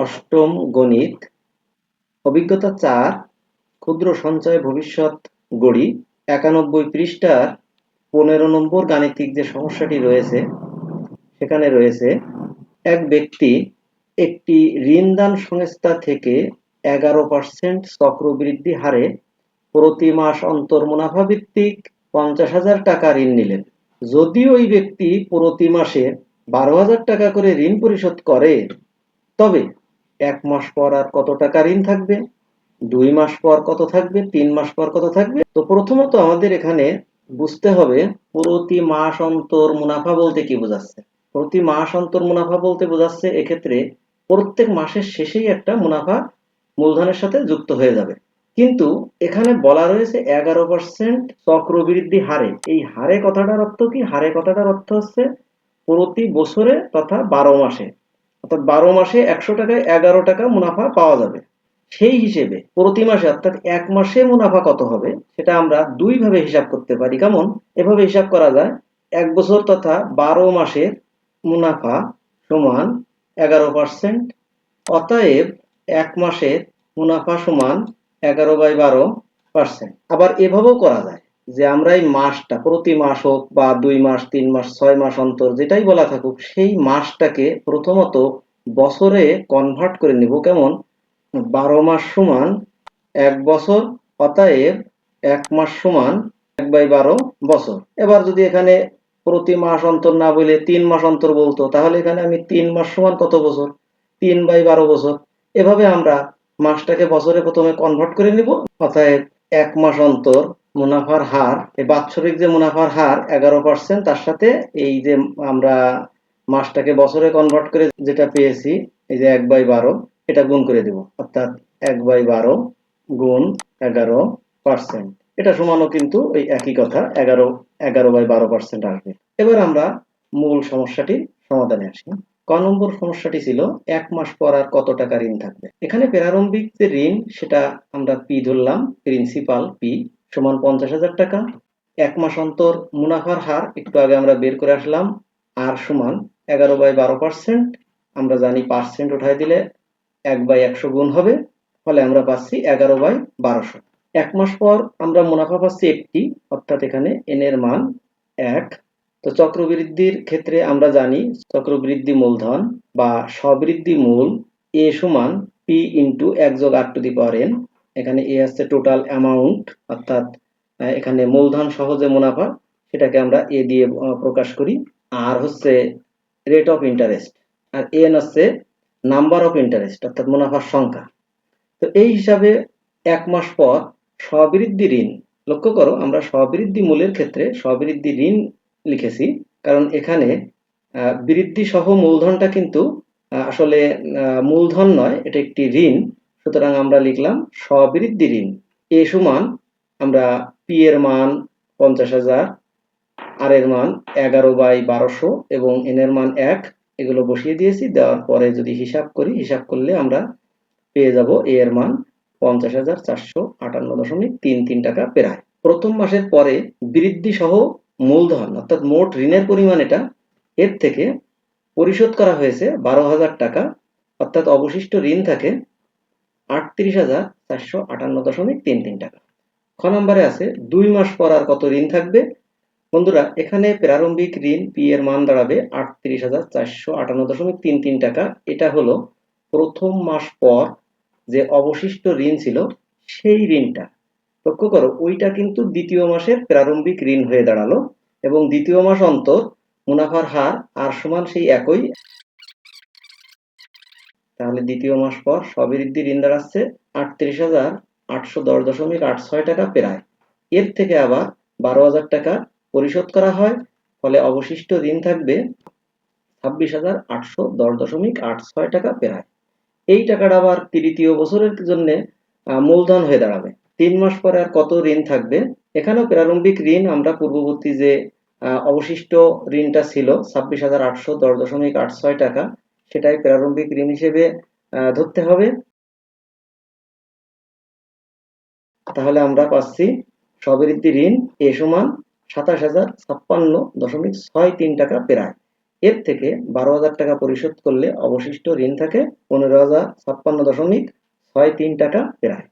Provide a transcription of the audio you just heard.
অষ্টম গণিত, অভিজ্ঞতা চার, ক্ষুদ্র সঞ্চয় ভবিষ্যৎ গড়ি, একানব্বই পৃষ্ঠার পনেরো নম্বর গাণিতিক যে সমস্যাটি রয়েছে, সেখানে রয়েছে, এক ব্যক্তি একটি ঋণদান সংস্থা থেকে এগারো পার্সেন্ট চক্রবৃদ্ধি হারে প্রতি মাস অন্তর মুনাফা ভিত্তিক পঞ্চাশ হাজার টাকা ঋণ নিলেন। যদি ওই ব্যক্তি প্রতি মাসে বারো হাজার টাকা করে ঋণ পরিশোধ করে, তবে এক মাস পর আর কত টাকা ঋণ থাকবে? দুই মাস পর কত থাকবে? তিন মাস পর কত থাকবে? তো প্রথমত আমাদের এখানে বুঝতে হবে, প্রতি মাস অন্তর মুনাফা বলতে কি বোঝাচ্ছে? প্রতি মাস অন্তর মুনাফা বলতে বোঝাচ্ছে এক্ষেত্রে প্রত্যেক মাসের শেষেই একটা মুনাফা মূলধনের সাথে যুক্ত হয়ে যাবে। কিন্তু এখানে বলা রয়েছে এগারো পার্সেন্ট চক্রবৃদ্ধি হারে। এই হারে কথাটার অর্থ কি? হারে কথাটার অর্থ হচ্ছে প্রতি বছরে তথা বারো মাসে। অর্থাৎ বারো মাসে একশো টাকায় এগারো টাকা মুনাফা পাওয়া যাবে। সেই হিসেবে প্রতি মাসে, অর্থাৎ এক মাসে মুনাফা কত হবে, সেটা আমরা দুই ভাবে হিসাব করতে পারি। কেমন? এভাবে হিসাব করা যায়, এক বছর তথা বারো মাসের মুনাফা সমান এগারো পার্সেন্ট, অতএব এক মাসের মুনাফা সমান এগারো বাই বারো পার্সেন্ট। আবার এভাবেও করা যায়। যে আমরা এই মাসটা, প্রতি মাস হোক বা দুই মাস, তিন মাস, ছয় মাস অন্তর যেটাই বলা থাকুক, সেই মাসটাকে প্রথমত বছরে কনভার্ট করে নিব। কেমন? বারো মাস সমান এক বছর, অতএব এক মাস সমান এক বাই বারো বছর। এবার যদি এখানে প্রতি মাস অন্তর না বলে তিন মাস অন্তর বলতো, তাহলে এখানে আমি তিন মাস সমান কত বছর? তিন বাই বারো বছর। এভাবে আমরা মাসটাকে বছরে প্রথমে কনভার্ট করে নিব, অতএব এক মাস অন্তর মুনাফার হার, এই বাৎসরিক যে মুনাফার হার, এগারো পার্সেন্ট তার সাথে এই যে আমরা মাসটাকে বছরে কনভার্ট করে যেটা পেয়েছি, এই যে এক বাই বারো, এটা গুণ করে দিব। অর্থাৎ এক বাই বারো গুণ এগারো পার্সেন্ট এটা সমানও কিন্তু ওই একই কথা, এগারো এগারো বাই বারো পার্সেন্ট আসবে। এবার আমরা মূল সমস্যাটির সমাধানে আসি। ক নম্বর সমস্যাটি ছিল, এক মাস পর আর কত টাকা ঋণ থাকবে? এখানে প্রারম্ভিক যে ঋণ, সেটা আমরা পি ধরলাম, প্রিন্সিপাল পি। সমান পঞ্চাশ হাজার টাকা। এক মাস অন্তর মুনাফার হার, একটু আগে আমরা বের করে আসলাম, আর সমান এগারো বাই বারো পার্সেন্ট। আমরা জানি পার্সেন্ট উঠাই দিলে এক বাই একশো গুণ হবে, ফলে আমরা পাচ্ছি এগারো বাই বারোশো। এক মাস পর আমরা মুনাফা পাচ্ছি একটি, অর্থাৎ এখানে এন এর মান এক। তো চক্রবৃদ্ধির ক্ষেত্রে আমরা জানি চক্রবৃদ্ধি মূলধন বা সবৃদ্ধি মূল এ সমান পি ইন্টু এক যোগ আর টু দি পাওয়ার এন এখানে এ হচ্ছে টোটাল অ্যামাউন্ট অর্থাৎ এখানে মূলধন সহ যে মুনাফা, সেটাকে আমরা এ দিয়ে প্রকাশ করি। আর হচ্ছে রেট অফ ইন্টারেস্ট আর এন হচ্ছে নাম্বার অফ ইন্টারেস্ট অর্থাৎ মুনাফার সংখ্যা। তো এই হিসাবে এক মাস পর সবৃদ্ধি ঋণ, লক্ষ্য করো, আমরা সবৃদ্ধি মূলের ক্ষেত্রে সবৃদ্ধি ঋণ লিখেছি, কারণ এখানে বৃদ্ধি সহ মূলধনটা কিন্তু আসলে মূলধন নয়, এটা একটি ঋণ। সুতরাং আমরা লিখলাম সবৃদ্ধি ঋণ। এ সমান আমরা পি এর মান পঞ্চাশ হাজার আর এর মান এগারো বাই বারোশো এবং এন এর মান এক। এগুলো বসিয়ে দিয়েছি, দেওয়ার পরে যদি হিসাব করি, হিসাব করলে আমরা পেয়ে যাব এ এর মান পঞ্চাশ হাজার চারশো আটান্ন দশমিক তিন তিন টাকা প্রায়। প্রথম মাসের পরে বৃদ্ধি সহ মূলধন, অর্থাৎ মোট ঋণের পরিমাণ এটা, এর থেকে পরিশোধ করা হয়েছে বারো হাজার টাকা। অর্থাৎ অবশিষ্ট ঋণ থাকে আটত্রিশ হাজার চারশো আটান্ন দশমিক তিন তিন টাকা। খ নম্বরে আছে, দুই মাস পর আর কত ঋণ থাকবে? বন্ধুরা, এখানে প্রারম্ভিক ঋণ পি এর মান দাঁড়াবে আটত্রিশ হাজার চারশো আটান্ন দশমিক তিন তিন টাকা। এটা হলো প্রথম মাস পর যে অবশিষ্ট ঋণ ছিল, সেই ঋণটা। লক্ষ্য করো, ওইটা কিন্তু দ্বিতীয় মাসের প্রারম্ভিক ঋণ হয়ে দাঁড়াল এবং দ্বিতীয় মাস অন্তর মুনাফার হার আর সমান সেই একই তাহলে দ্বিতীয় মাস পর সবৃদ্ধি ঋণ দাঁড়াচ্ছে আটত্রিশ হাজার আটশো দশ দশমিক আট ছয় টাকা প্রায়। এর থেকে আবার বারো হাজার টাকা পরিশোধ করা হয়, ফলে অবশিষ্ট ঋণ থাকবে ছাব্বিশ হাজার আটশো দশ দশমিক আট ছয় টাকা প্রায়। এই টাকাটা আবার তৃতীয় বছরের জন্য মূলধন হয়ে দাঁড়াবে। তিন মাস পরে আর কত ঋণ থাকবে? এখানেও প্রারম্ভিক ঋণ, আমরা পূর্ববর্তী যে অবশিষ্ট ঋণটা ছিল ছাব্বিশ হাজার আটশো দশ দশমিক আট ছয় টাকা সেটাই প্রারম্ভিক ঋণ হিসেবে ধরতে হবে। তাহলে আমরা পাচ্ছি সবৃদ্ধি ঋণ এ সমান সাতাশ হাজার ছাপ্পান্ন দশমিক ছয় তিন টাকা প্রায়। এর থেকে বারো হাজার টাকা পরিশোধ করলে অবশিষ্ট ঋণ থাকে পনেরো হাজার ছাপ্পান্ন দশমিক ছয় তিন টাকা প্রায়।